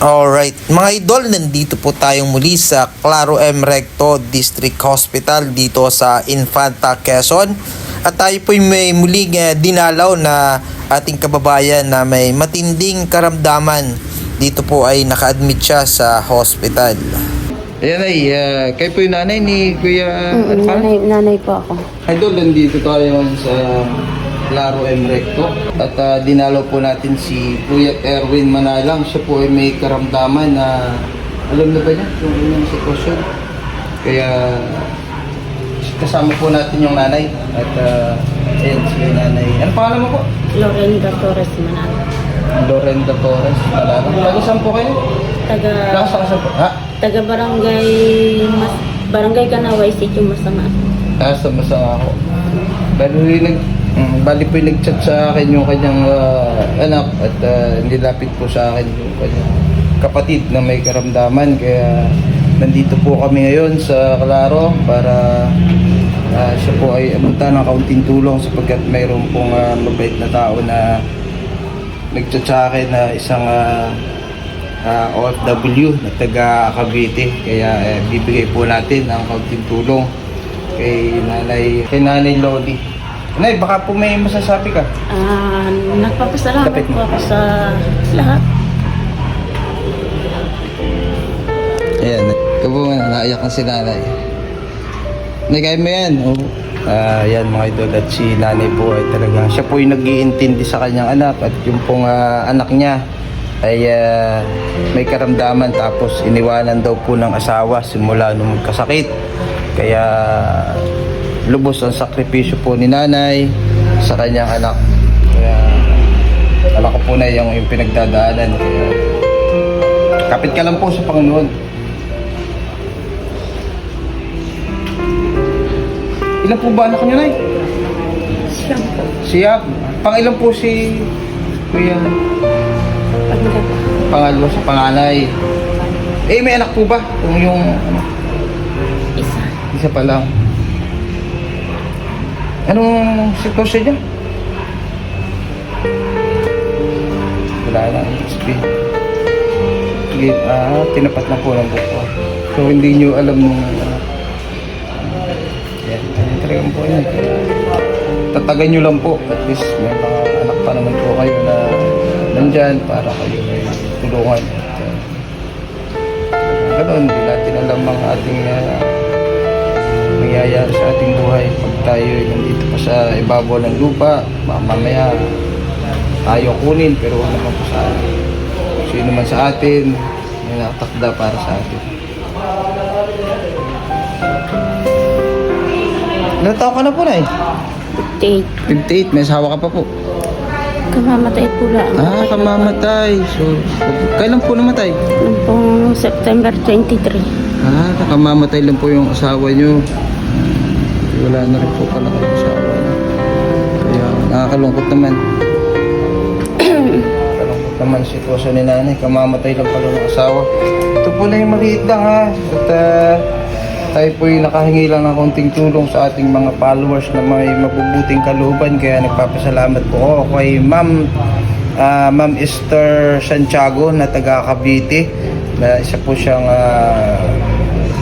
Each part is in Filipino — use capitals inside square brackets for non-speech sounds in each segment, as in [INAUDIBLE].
Alright, mga idol, nandito po tayong muli sa Claro M Recto District Hospital dito sa Infanta, Quezon. At tayo po may muling eh, dinalaw na ating kababayan na may matinding karamdaman. Dito po ay naka-admit siya sa hospital. Ayan ay, uh, kayo po yung nanay ni Kuya Mm, nanay, nanay po ako. Idol, nandito tayo sa Claro M Recto. At ah, dinalaw po natin si Kuya Erwin Manalang. Siya po ay may karamdaman na alam na ba niya yung inyong sitwasyon. Kaya kasama po natin yung nanay. At uh, ayan si nanay. Ano pangalan mo po? Lorenda Torres Manalo. Lorenda Torres Manalang. Taga saan po kayo? Taga, Taga saan saan po? Ha? taga barangay, mas, barangay Kanaway, Sitio Masama. Ah, sama-sama ako. Bali, nag, mm, bali po nag-chat sa akin yung kanyang ah, anak at uh, nilapit po sa akin yung kanyang kapatid na may karamdaman. Kaya nandito po kami ngayon sa Claro para ah, siya po ay amunta ng kaunting tulong sapagkat mayroon pong ah, mabait na tao na nag-chat sa akin na isang ah, ah, OFW na taga Cavite. Kaya eh, bibigay po natin ang kaunting tulong kay nanay, kay nanay Lodi. Nay, baka po may masasabi ka. Ah, nagpapasalamat Kapit po ako sa lahat. Ayan, ito po, naiyak na si nanay. Nay, kaya mo yan. Oh. Ah, yan mga idol at si nanay po ay talaga siya po yung nag-iintindi sa kanyang anak at yung pong ah, anak niya ay ah, may karamdaman tapos iniwanan daw po ng asawa simula nung magkasakit kaya lubos ang sakripisyo po ni nanay sa kanyang anak kaya alam ko po na yung, yung pinagdadaanan kaya kapit ka lang po sa Panginoon Ilan po ba anak niyo, Nay? Siyam po. Siya, pangilan po si Kuya, Panggap. pangalawa sa panganay. Eh, may anak po ba? Yung, yung ano, Isa. isa pa lang. Anong sitwasyon niya? Wala lang. Sige. Sige, ah, tinapat na po ng buko. So, hindi niyo alam nung ano. Yan, yan po yan. Tatagan niyo lang po. At least may mga anak pa naman po kayo na nandyan para kayo may tulungan. At, uh, ganun, hindi natin alam ang ating uh, nangyayari sa ating buhay pag tayo ay nandito pa sa ibabaw ng lupa ma- mamaya tayo kunin pero wala naman po sa atin sino man sa atin may nakatakda para sa atin Ilan ka na po na eh? 58. 58, may asawa ka pa po. Kamamatay po lang. Ah, kamamatay. So, kailan po namatay? Noong September 23. Ah, nakamamatay lang po yung asawa nyo. Wala na rin po pala kayong asawa. Kaya nakakalungkot naman. [CLEARS THROAT] Nakakalungkot naman sitwasyon ni nanay. Kamamatay lang pala ng asawa. Ito po na yung maliit lang ha. At ah, tayo po yung nakahingi lang ng konting tulong sa ating mga followers na may mabubuting kalooban. Kaya nagpapasalamat po ako kay Ma'am ah, Ma'am Esther Santiago na taga Cavite na isa po siyang ah,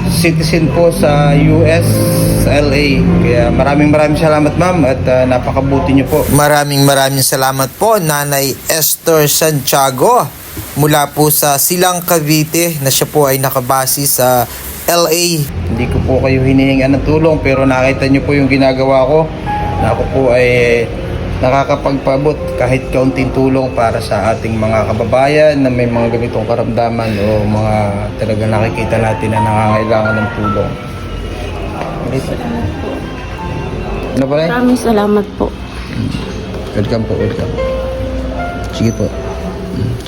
citizen po sa US LA. Kaya maraming maraming salamat ma'am at ah, napakabuti niyo po. Maraming maraming salamat po Nanay Esther Santiago mula po sa Silang Cavite na siya po ay nakabase sa LA. Hindi ko po kayo hinihingan ng tulong pero nakita niyo po yung ginagawa ko na ako po ay nakakapagpabot kahit kaunting tulong para sa ating mga kababayan na may mga ganitong karamdaman o mga talaga nakikita natin na nangangailangan ng tulong. Ano pa rin? Maraming salamat po. Welcome po, welcome. Sige po.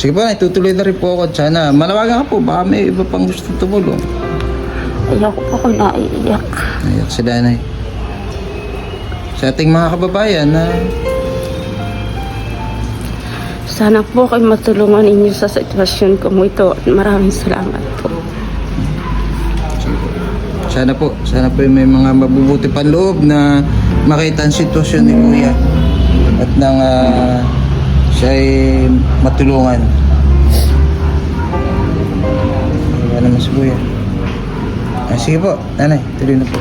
Sige po, itutuloy na rin po ako. Sana, manawagan ka po. Baka may iba pang gusto tumulong. Ayaw ko po ako naiiyak. Ayak si Danay. Sa ating mga kababayan na Sana po kayo matulungan ninyo sa sitwasyon ko mo ito. Maraming salamat po. Sana po, sana po may mga mabubuti pang loob na makita ang sitwasyon ni Kuya at nang ah, siya ay matulungan. kuya. Ah, sige po, nanay, tuloy na po.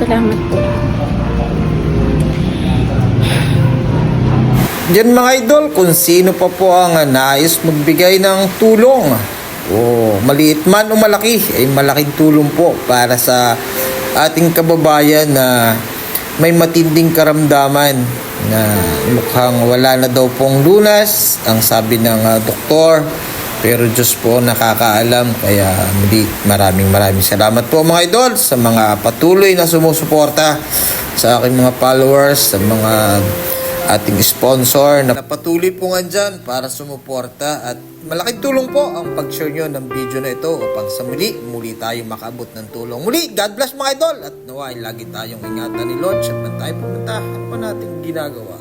Salamat po. Yan mga idol, kung sino pa po ang nais magbigay ng tulong o maliit man o malaki, ay malaking tulong po para sa ating kababayan na may matinding karamdaman na mukhang wala na daw pong lunas, ang sabi ng ah, doktor. Pero Diyos po nakakaalam kaya muli maraming maraming salamat po mga idol sa mga patuloy na sumusuporta sa aking mga followers, sa mga ating sponsor na patuloy po nga dyan para sumuporta at malaking tulong po ang pag-share nyo ng video na ito upang sa muli, muli tayo makaabot ng tulong. Muli, God bless mga idol at naway lagi tayong ingatan ni Lord at tayo pumunta. Ano pa natin ginagawa?